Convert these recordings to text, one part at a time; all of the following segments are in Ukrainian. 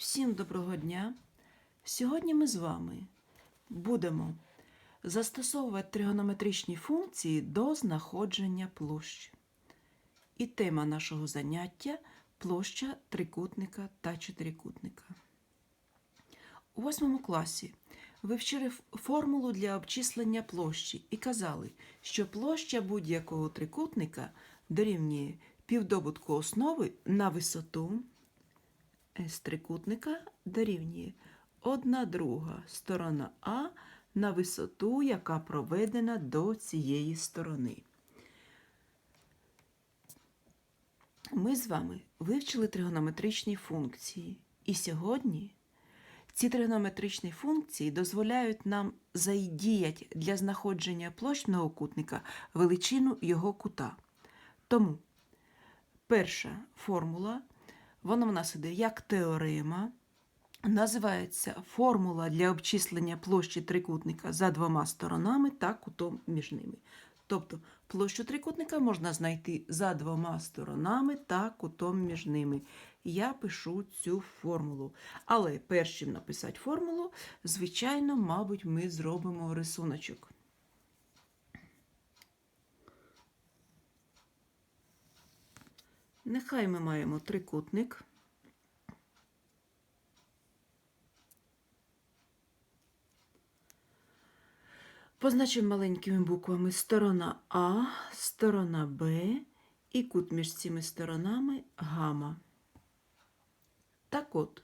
Всім доброго дня! Сьогодні ми з вами будемо застосовувати тригонометричні функції до знаходження площ. І тема нашого заняття площа трикутника та чотирикутника. У восьмому класі ви вчили формулу для обчислення площі і казали, що площа будь-якого трикутника дорівнює півдобутку основи на висоту з трикутника дорівнює 1 друга сторона А на висоту, яка проведена до цієї сторони. Ми з вами вивчили тригонометричні функції. І сьогодні ці тригонометричні функції дозволяють нам задіяти для знаходження площ многокутника величину його кута. Тому перша формула, вона в нас іде як теорема, називається формула для обчислення площі трикутника за двома сторонами та кутом між ними. Тобто площу трикутника можна знайти за двома сторонами та кутом між ними. Я пишу цю формулу. Але перш чим написати формулу, звичайно, мабуть, ми зробимо рисуночок. Нехай ми маємо трикутник. Позначимо маленькими буквами сторона А, сторона Б і кут між цими сторонами гама. Так от,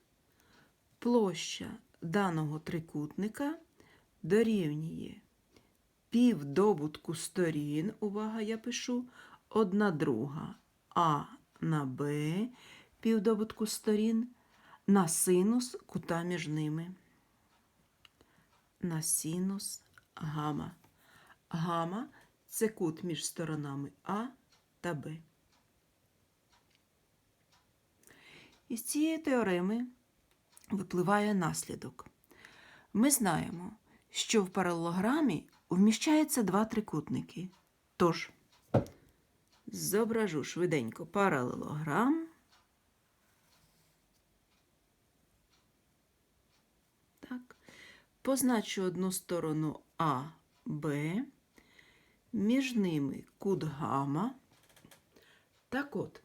площа даного трикутника дорівнює півдобутку сторін, увага, я пишу, одна друга А на Б, півдобутку сторін, на синус кута між ними. На синус гама. Гама це кут між сторонами А та Б. Із цієї теореми випливає наслідок. Ми знаємо, що в паралелограмі вміщаються два трикутники. Тож, зображу швиденько паралелограм. Так. Позначу одну сторону А, Б, між ними кут гама. Так от,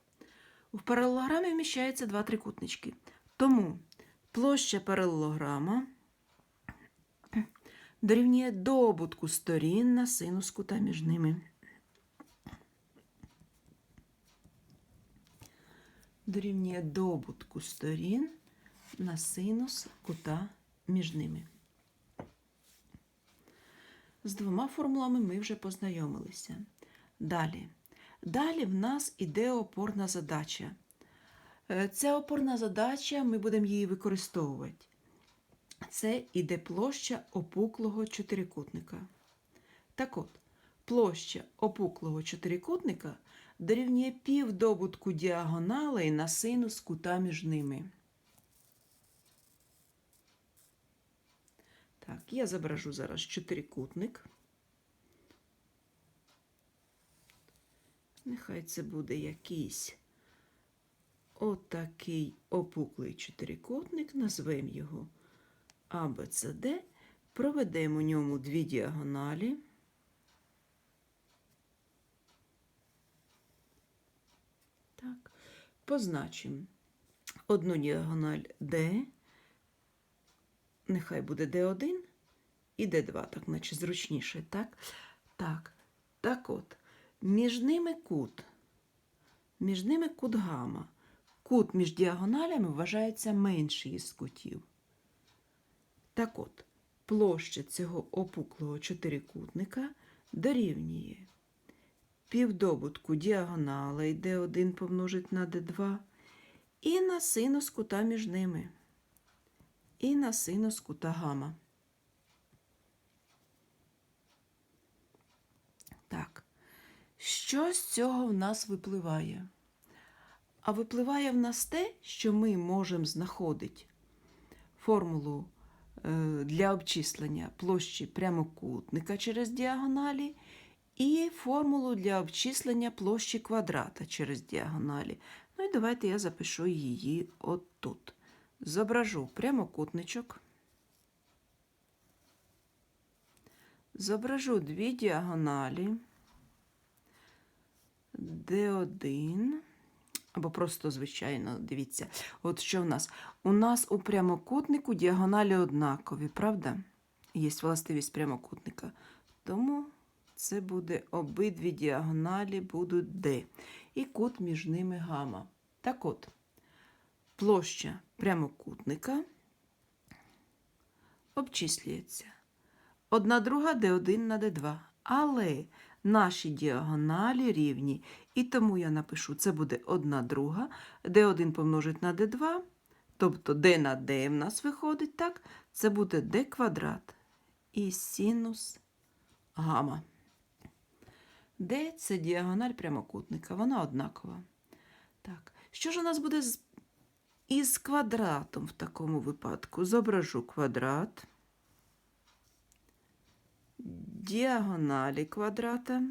в паралелограмі вміщаються два трикутнички. Тому площа паралелограма дорівнює добутку сторін на синус кута між ними. Дорівнює добутку сторін на синус кута між ними. З двома формулами ми вже познайомилися. Далі. Далі в нас іде опорна задача. Е, Ця опорна задача, ми будемо її використовувати. Це іде площа опуклого чотирикутника. Так от, площа опуклого чотирикутника дорівнює півдобутку діагоналей на синус кута між ними. Так, я зображу зараз чотирикутник. Нехай це буде якийсь отакий опуклий чотирикутник, назвемо його АБЦД, проведемо у ньому дві діагоналі. Так, позначимо одну діагональ D, нехай буде D1 і D2, так наче зручніше, так? Так, так от, між ними кут, між ними кут гама. Кут між діагоналями вважається менший із кутів. Так от, площа цього опуклого чотирикутника дорівнює півдобутку діагоналей D1 помножить на D2 і на синус кута між ними, і на синус кута гама. Так, що з цього в нас випливає? А випливає в нас те, що ми можемо знаходити формулу е, для обчислення площі прямокутника через діагоналі і формулу для обчислення площі квадрата через діагоналі. Ну і давайте я запишу її отут. зображу прямокутничок. Зображу дві діагоналі. Д1. Або просто, звичайно, дивіться. От що в нас? У нас у прямокутнику діагоналі однакові, правда? Є властивість прямокутника. Тому це буде обидві діагоналі будуть D. І кут між ними гама. Так от, площа прямокутника обчислюється. Одна друга d1 на d2. Але наші діагоналі рівні. І тому я напишу, це буде 1 друга, d1 помножить на d2, тобто d на d в нас виходить, так? Це буде d квадрат і синус гама. D – це діагональ прямокутника, вона однакова. Так, що ж у нас буде з... із квадратом в такому випадку? Зображу квадрат діагоналі квадрата.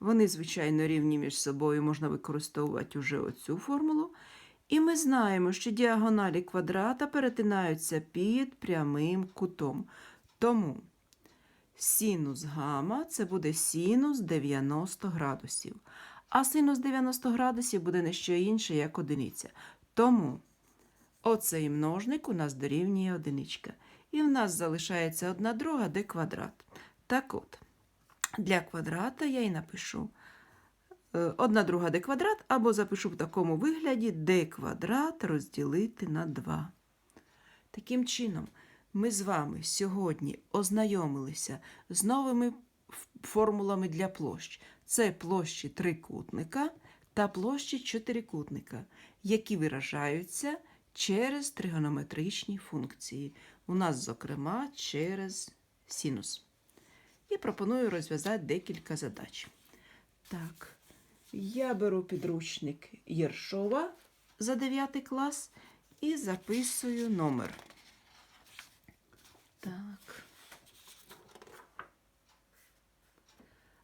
Вони, звичайно, рівні між собою, можна використовувати уже оцю формулу. І ми знаємо, що діагоналі квадрата перетинаються під прямим кутом. Тому синус гама це буде синус 90 градусів. А синус 90 градусів буде не що інше, як одиниця. Тому оцей множник у нас дорівнює одиничка. І в нас залишається одна друга d квадрат. Так от, для квадрата я і напишу е, одна друга d квадрат, або запишу в такому вигляді d квадрат розділити на 2. Таким чином, ми з вами сьогодні ознайомилися з новими формулами для площ. Це площі трикутника та площі чотирикутника, які виражаються через тригонометричні функції. У нас, зокрема, через синус. І пропоную розв'язати декілька задач. Так, я беру підручник Єршова за 9 клас і записую номер. Так.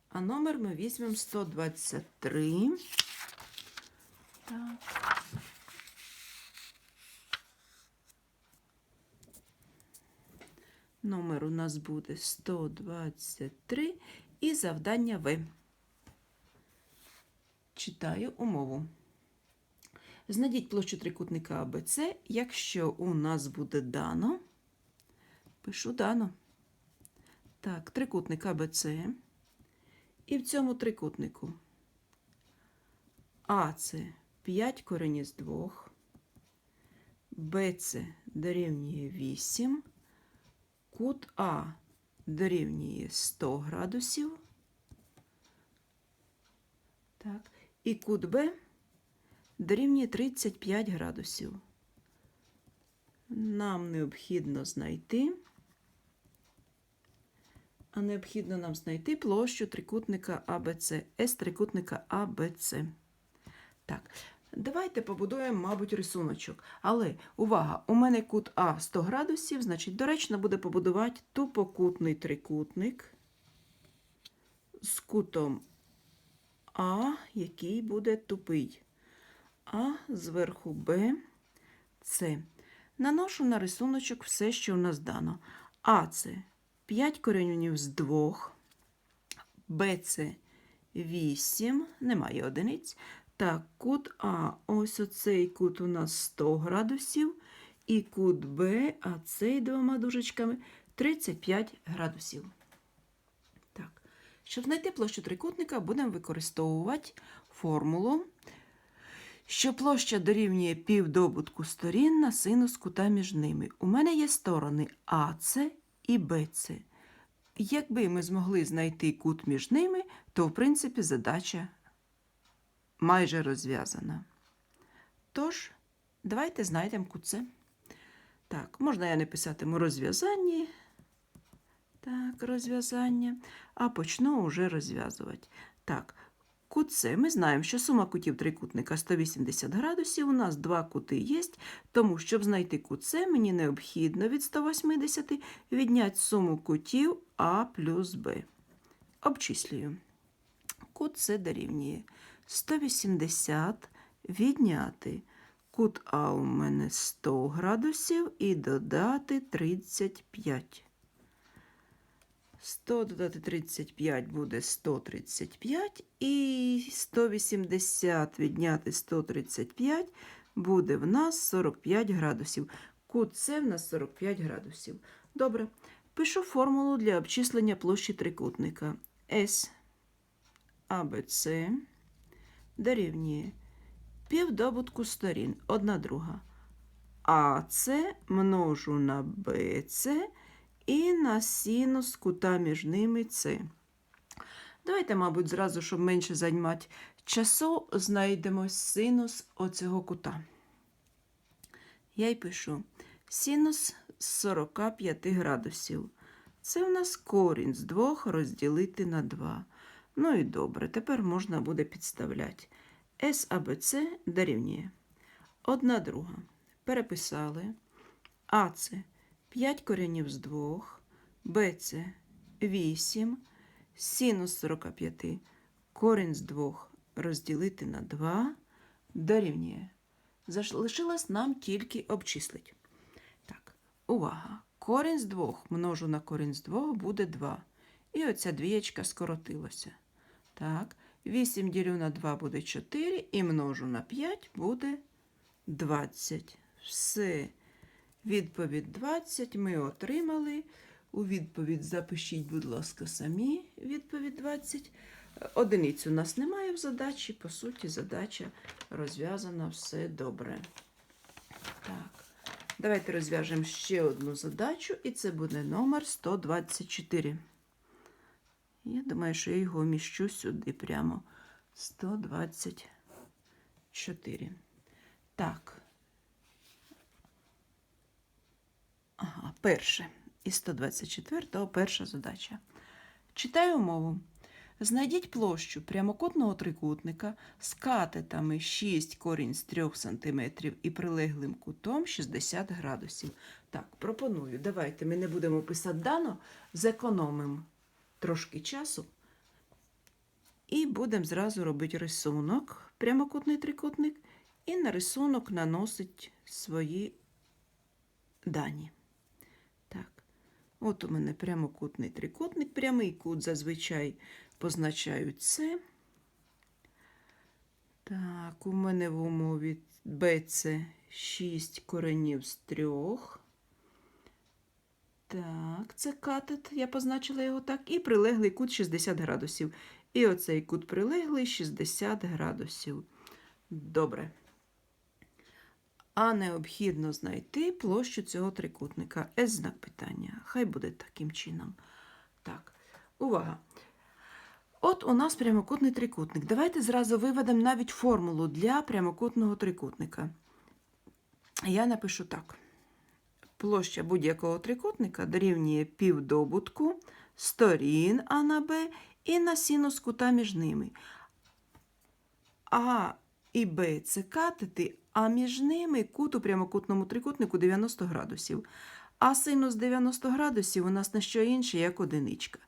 А номер ми візьмемо 123. Так. Номер у нас буде 123 і завдання В. Читаю умову. Знайдіть площу трикутника АБЦ, якщо у нас буде дано. Пишу дано. Так, трикутник АБЦ. І в цьому трикутнику А це 5 корені з 2, Б це дорівнює 8, кут А дорівнює 100 градусів. Так, і кут Б дорівнює 35 градусів. Нам необхідно знайти, а необхідно нам знайти площу трикутника АБЦ, С трикутника АБЦ. Так, давайте побудуємо, мабуть, рисуночок. Але увага, у мене кут А 100 градусів, значить, доречно буде побудувати тупокутний трикутник з кутом А, який буде тупий. А зверху Б, С. Наношу на рисуночок все, що у нас дано. А це 5 коренів з 2, Б це 8, немає одиниць. Так, кут А, ось оцей кут у нас 100 градусів, і кут Б, а цей двома дужечками 35 градусів. Так, щоб знайти площу трикутника, будемо використовувати формулу що площа дорівнює півдобутку сторін на синус кута між ними. У мене є сторони АС і БЦ. Якби ми змогли знайти кут між ними, то, в принципі, задача майже розв'язана. Тож, давайте знайдемо кут С. Так, можна я не писатиму розв'язання. Так, розв'язання, а почну уже розв'язувати. Так, Кут С. Ми знаємо, що сума кутів трикутника 180 градусів. У нас два кути є, тому, щоб знайти кут С, мені необхідно від 180 відняти суму кутів А плюс Б. Обчислюю. Кут С дорівнює 180 відняти Кут А у мене 100 градусів і додати 35. 100 додати 35 буде 135. І 180 відняти 135 буде в нас 45 градусів. Кут С в нас 45 градусів. Добре. Пишу формулу для обчислення площі трикутника. С АБЦ дорівнює півдобутку сторін, одна друга. АЦ множу на БЦ і на синус кута між ними С. Давайте, мабуть, зразу, щоб менше займати часу, знайдемо синус оцього кута. Я й пишу синус 45 градусів. Це у нас корінь з 2 розділити на 2. Ну і добре, тепер можна буде підставляти. САБЦ дорівнює. Одна друга. Переписали. АЦ 5 коренів з 2, БЦ 8, синус 45, корінь з 2 розділити на 2 дорівнює. Залишилось нам тільки обчислити. Так, увага. Корінь з 2 множу на корінь з 2 буде 2. І оця двієчка скоротилася. Так, 8 ділю на 2 буде 4 і множу на 5 буде 20. Все. Відповідь 20 ми отримали. У відповідь запишіть, будь ласка, самі відповідь 20. Одиниць у нас немає в задачі. По суті, задача розв'язана все добре. Так. Давайте розв'яжемо ще одну задачу, і це буде номер 124. Я думаю, що я його вміщу сюди прямо 124. Так. Ага, перше. Із 124-го перша задача. Читаю умову. Знайдіть площу прямокутного трикутника з катетами 6 корінь з 3 см і прилеглим кутом 60 градусів. Так, пропоную. Давайте ми не будемо писати дано, зекономимо трошки часу. І будемо зразу робити рисунок, прямокутний трикутник, і на рисунок наносить свої дані. От у мене прямокутний трикутник, прямий кут зазвичай позначають це. Так, у мене в умові BC 6 коренів з 3. Так, це катет, я позначила його так. І прилеглий кут 60 градусів. І оцей кут прилеглий 60 градусів. Добре. А необхідно знайти площу цього трикутника. С знак питання. Хай буде таким чином. Так, увага. От у нас прямокутний трикутник. Давайте зразу виведемо навіть формулу для прямокутного трикутника. Я напишу так. Площа будь-якого трикутника дорівнює півдобутку сторін А на Б і на синус кута між ними. А і Б це катети, а між ними кут у прямокутному трикутнику 90 градусів. А синус 90 градусів у нас не що інше, як одиничка.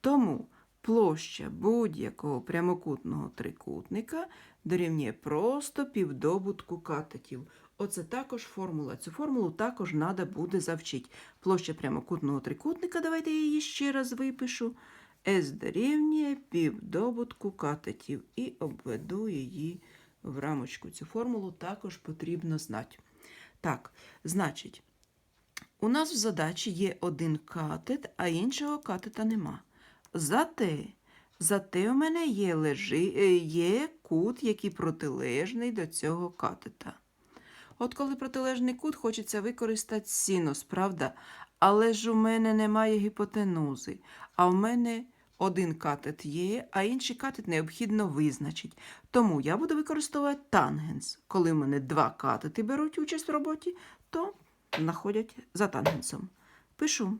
Тому площа будь-якого прямокутного трикутника дорівнює просто півдобутку катетів. Оце також формула. Цю формулу також треба буде завчити. Площа прямокутного трикутника, давайте я її ще раз випишу. С дорівнює півдобутку катетів. І обведу її в рамочку. Цю формулу також потрібно знати. Так, значить, у нас в задачі є один катет, а іншого катета нема. Зате, зате у мене є, лежи, е, є кут, який протилежний до цього катета. От коли протилежний кут, хочеться використати синус, правда? Але ж у мене немає гіпотенузи, а в мене один катет є, а інший катет необхідно визначити. Тому я буду використовувати тангенс. Коли в мене два катети беруть участь в роботі, то знаходять за тангенсом. Пишу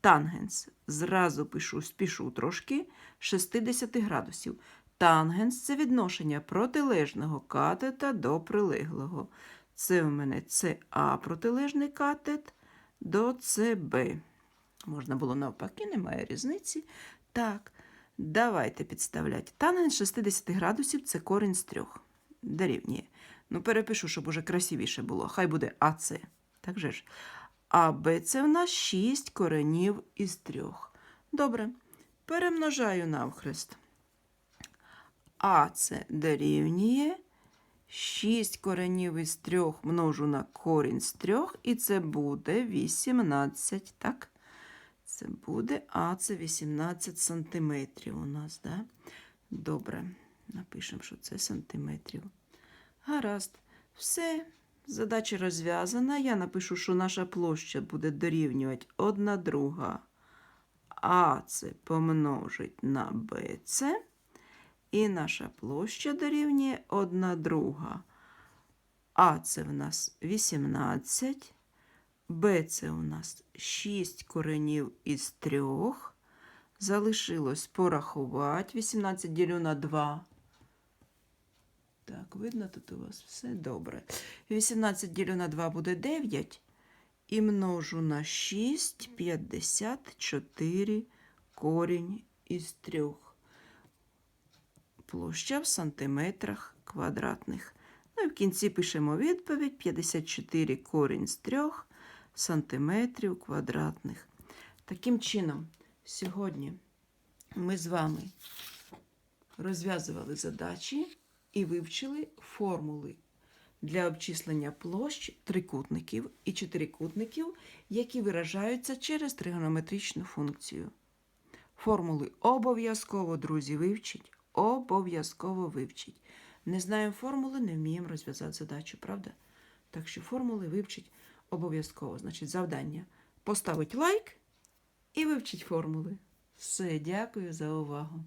тангенс. Зразу пишу, спішу трошки 60 градусів. Тангенс це відношення протилежного катета до прилеглого. Це у мене СА протилежний катет до СБ. Можна було навпаки, немає різниці. Так, давайте підставляти. Тангенс 60 градусів це корінь з трьох. Дорівнює. Ну, перепишу, щоб уже красивіше було. Хай буде АЦ. Так же ж. А Б це в нас 6 коренів із 3. Добре. Перемножаю навхрест. А це дорівнює 6 коренів із 3 множу на корінь з 3, і це буде 18, так? Це буде, а це 18 сантиметрів у нас, да? Добре, напишемо, що це сантиметрів. Гаразд, все, задача розв'язана. Я напишу, що наша площа буде дорівнювати 1 друга. А це помножить на БЦ. І наша площа дорівнює 1 друга. А це в нас 18. Б це у нас 6 коренів із 3. Залишилось порахувати. 18 ділю на 2. Так, видно тут у вас все добре. 18 ділю на 2 буде 9. І множу на 6, 54 корінь із 3 площа в сантиметрах квадратних. Ну і в кінці пишемо відповідь 54 корінь з 3 сантиметрів квадратних. Таким чином, сьогодні ми з вами розв'язували задачі і вивчили формули для обчислення площ трикутників і чотирикутників, які виражаються через тригонометричну функцію. Формули обов'язково, друзі, вивчіть. Обов'язково вивчіть. Не знаємо формули, не вміємо розв'язати задачу, правда? Так що формули вивчіть обов'язково. Значить, завдання поставить лайк і вивчіть формули. Все, дякую за увагу.